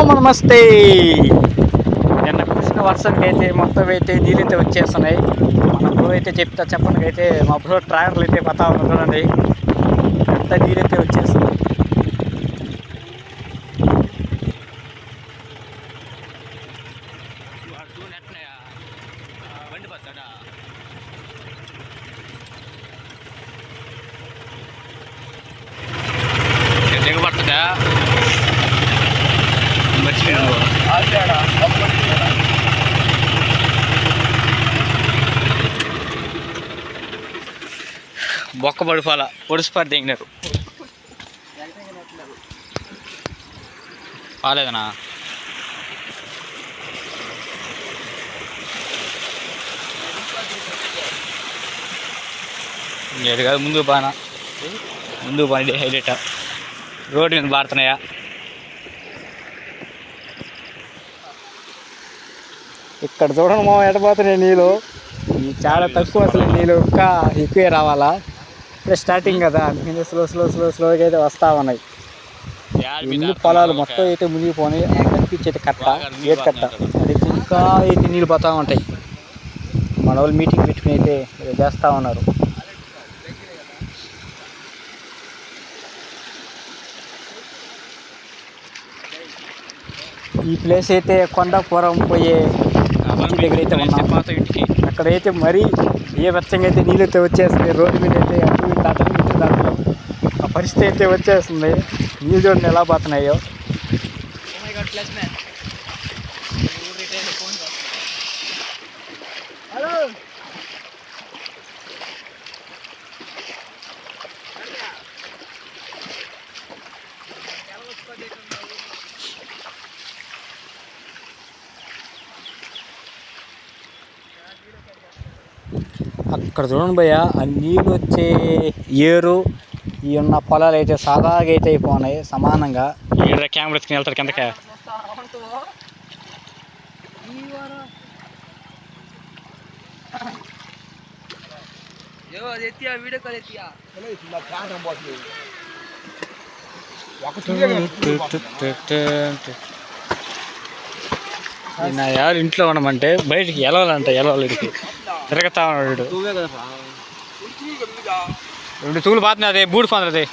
అమ్మ నమస్తే. నిన్న కురిసిన వర్షంకి అయితే మొత్తం అయితే నీళ్ళైతే వచ్చేస్తున్నాయి. మన బ్రో అయితే చెప్తా చెప్పండి అయితే మా బ్రో ట్రాక్టర్లు అయితే పతా ఉంది చూడండి. అంత నీళ్ళు వచ్చేస్తున్నాయి. దిగబడుతుందా బొక్క పడిపోవాల పొడిసిపారు దిగినారు. కాలేదనా లేదు కాదు ముందు బాగా ముందు బండి హైలైట్. రోడ్డు మీద పారుతున్నాయా ఇక్కడ చూడండి మా ఎడపోతున్నాయి నీళ్ళు? ఈ చాలా తక్కువ అసలు నీళ్ళు. ఇంకా ఎక్కువే రావాలా? ఇప్పుడే స్టార్టింగ్ కదా అందుకని స్లో స్లో స్లో స్లోగా అయితే వస్తూ ఉన్నాయి. ఇల్లు పొలాలు మొత్తం అయితే మునిగిపోయి కనిపించేది కట్ట గేట్ కట్ట? అది ఇంకా అయితే నీళ్ళు పోతూ ఉంటాయి. మన వాళ్ళు మీటింగ్ పెట్టుకుని అయితే ఏదో చేస్తూ ఉన్నారు. ఈ ప్లేస్ అయితే కొండపురం పోయే ఇంటి దగ్గర అయితే ఉన్నాం. ఇంటికి. అక్కడైతే మరీ ఏ వెచ్చంగా అయితే నీళ్ళు అయితే వచ్చేస్తుంది రోడ్డు మీద అయితే అటు ఇటు దాంట్లో ఆ పరిస్థితి అయితే వచ్చేస్తుంది. నీళ్ళు చూడండి ఎలా పోతున్నాయో. అక్కడ చూడండి భయ్య ఆ నీళ్ళు వచ్చే ఏరు ఈ ఉన్న పొలాలు అయితే సాదాగా అయితే అయిపోయినాయి సమానంగా. కెమెరా వెళ్తారు కిందకే. నా ఎవరు ఇంట్లో ఉండమంటే బయటికి ఎలవాలంట ఎలవాలికి తిరగతా ఉన్నాడు. రెండు తూలు పోతున్నాయి అదే బూడి పంది అదే.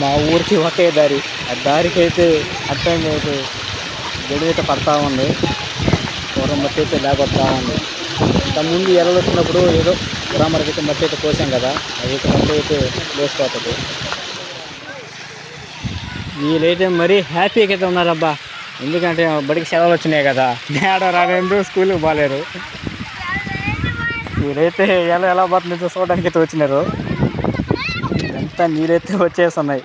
మా ఊరికి ఒకే దారి. ఆ దారికి అయితే అయితే గడువు అయితే పడతా ఉంది. పూర్వం మట్టి అయితే లేకొడతా ఉంది. ఇంత ముందు ఎరలు వచ్చినప్పుడు ఏదో గ్రామర్కి అయితే మట్టి అయితే కోసాం కదా అదైతే మట్టి అయితే వేసిపోతుంది వీళ్ళైతే మరీ హ్యాపీగా అయితే ఉన్నారబ్బా. ఎందుకంటే బడికి సెలవులు వచ్చినాయి కదా. నేడ రాలేదు స్కూల్కి పోలేరు. మీరైతే ఎలా ఎలా పోతుందో చూడడానికి అయితే వచ్చినారు. అంతా నీరైతే వచ్చేస్తున్నాయి.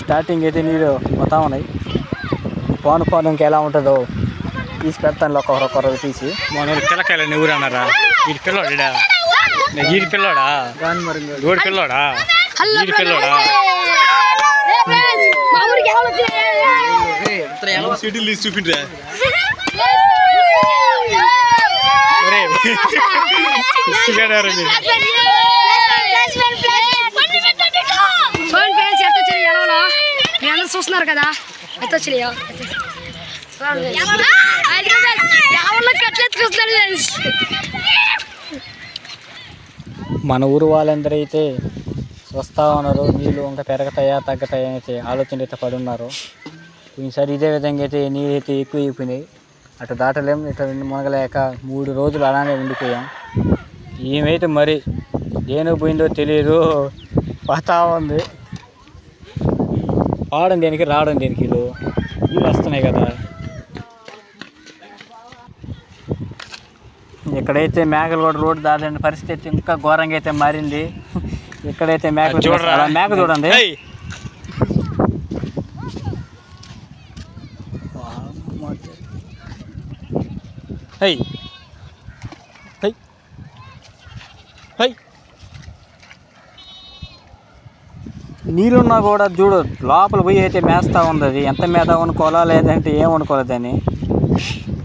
స్టార్టింగ్ అయితే నీరు పోతా ఉన్నాయి. పోను పోను ఇంకా ఎలా ఉంటుందో తీసి పెడతాను ఒక్కొక్కరు ఒక్కొక్కరు తీసి. మన పిల్లకాయలు ఊరు అన్నారా? వీడి పిల్లోడా వీడి పిల్లోడా గోడి పిల్లోడా వీడి పిల్లోడా షెడ్యూల్ తీసి చూపిండ్రా చూస్తున్నారు కదా ఎంత వచ్చినాయో ఎవరిలోకి ఎట్లా చూస్తున్నారు ఫ్రెండ్స్ మన ఊరు వాళ్ళందరూ అయితే వస్తూ ఉన్నారు. నీళ్ళు ఇంకా పెరగతాయా తగ్గతాయా అయితే ఆలోచన అయితే పడున్నారు. ఈసారి ఇదే విధంగా అయితే నీళ్ళు అయితే ఎక్కువ అయిపోయినాయి. అటు దాటలేం ఇటు రెండు మునగలేక మూడు రోజులు అలానే ఉండిపోయాం. ఏమైతే మరి దేని పోయిందో తెలియదు పోతా ఉంది. పాడడం దేనికి రావడం దేనికి? వీళ్ళు వస్తున్నాయి కదా. ఇక్కడైతే మేకలు కూడా రోడ్డు దాటలేని పరిస్థితి ఇంకా ఘోరంగా అయితే మారింది. ఇక్కడైతే మేకలు అలా మేక చూడండి. హై హై హై నీళ్ళున్నా కూడా చూడు లోపల పోయి అయితే మేస్తా ఉంది అది. ఎంత మేత వండుకోవాలా లేదంటే ఏం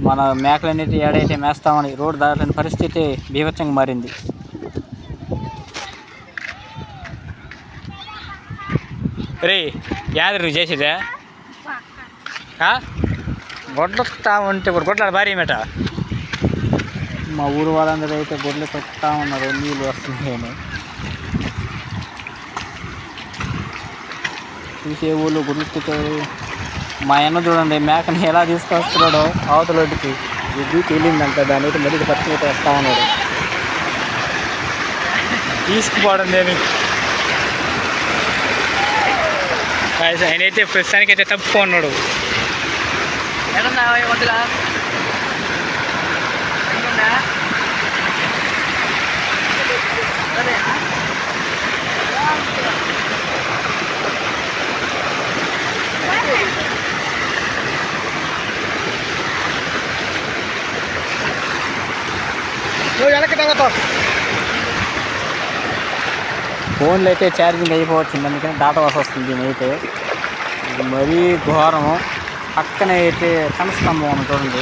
మన మన అనేది ఏడైతే మేస్తామని రోడ్డు దాటలేని పరిస్థితి బీభత్సంగా మారింది. రే యాదరు చేసేదే? గొడ్లు ఉంటే ఇప్పుడు గొడ్ల భారీ మేట. మా ఊరు వాళ్ళందరూ అయితే గొడ్లు తొక్కుతా ఉన్నారు నీళ్ళు వస్తున్నాయని చూసే ఊళ్ళో గుడ్లు మా అన్న చూడండి మేకని ఎలా తీసుకొస్తున్నాడో అవతలొడ్డుకి ఇది తేలిందంట దాని అయితే మళ్ళీ పచ్చి అయితే వస్తా ఉన్నాడు తీసుకుపోవడం నేను ఆయన అయితే ప్రస్తుతానికి అయితే తప్పుకున్నాడు ఫోన్లో అయితే ఛార్జింగ్ అయిపోవచ్చింది అందుకని దాటవలసి వస్తుంది అయితే మరీ ఘోరము. పక్కన అయితే కనస్తంభం అని చూడండి.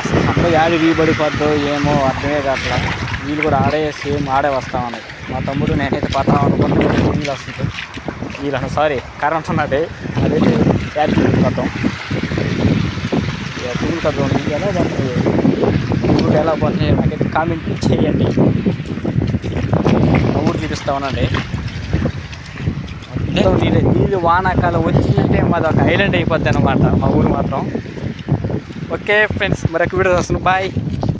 అసలు సంత యాడి వీబడిపోద్దో ఏమో అర్థమే కాట్లా. వీళ్ళు కూడా ఆడే సేమ్ ఆడే వస్తామని మా తమ్ముడు నేనైతే పడతాం అనుకుంటే వీళ్ళు వస్తుంది. వీళ్ళు సారీ కరెంట్ ఉన్నది అదైతే ఛార్జింగ్ వెళ్ళిపోతాం ఇక తిరుగుతుంది మీకు ఎలా ఊరు ఎలా పోతుంది నాకైతే కామెంట్ చేయండి. మా ఊరు చూపిస్తా ఉన్నాండి మొత్తం నీళ్ళు నీళ్ళు వానాకాలం వచ్చిందంటే మాది ఒక ఐలాండ్ అయిపోద్ది అనమాట మా ఊరు మాత్రం. ఓకే ఫ్రెండ్స్ మరొక వీడియో వస్తుంది బాయ్